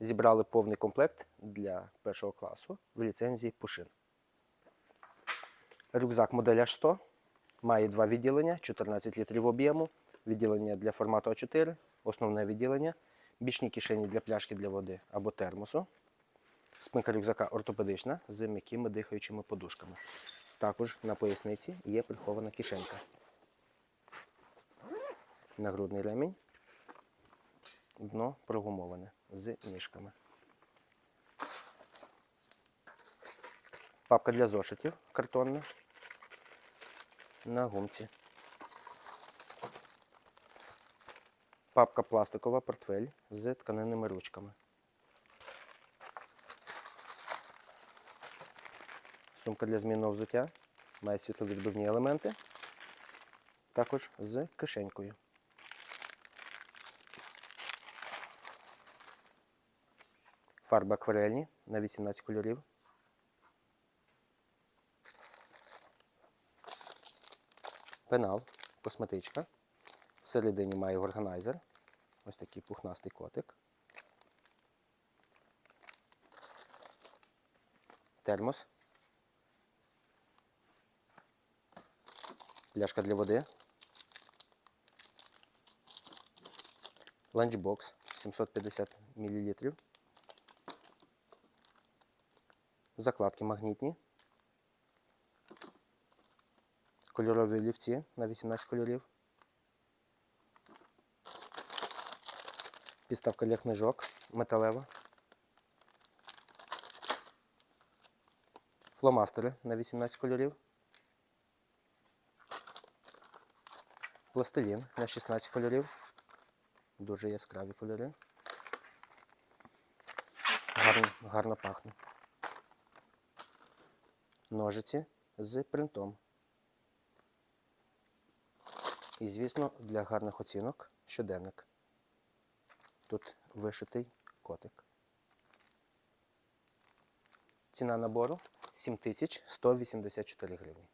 зібрали повний комплект для першого класу в ліцензії Пушин. Рюкзак модель H100 має два відділення, 14 літрів об'єму, відділення для формату А4, основне відділення, бічні кишені для пляшки для води або термосу. Спинка рюкзака ортопедична з м'якими дихаючими подушками. Також на поясниці є прихована кишенька. Нагрудний ремінь. Дно прогумоване з ніжками. Папка для зошитів картонна на гумці. Папка пластикова, портфель з тканинними ручками. Сумка для змінного взуття має світловідбивні елементи, також з кишенькою. Фарби акварельні на 18 кольорів. Пенал, косметичка. Всередині має органайзер. Ось такий пухнастий котик. Термос. Пляшка для води. Ланчбокс 750 мл. Закладки магнітні. Кольорові олівці на 18 кольорів. Підставка для книжок металева. Фломастери на 18 кольорів. Пластилін на 16 кольорів. Дуже яскраві кольори. Гарно, гарно пахне. Ножиці з принтом. І, звісно, для гарних оцінок щоденник. Тут вишитий котик. Ціна набору 7184 гривні.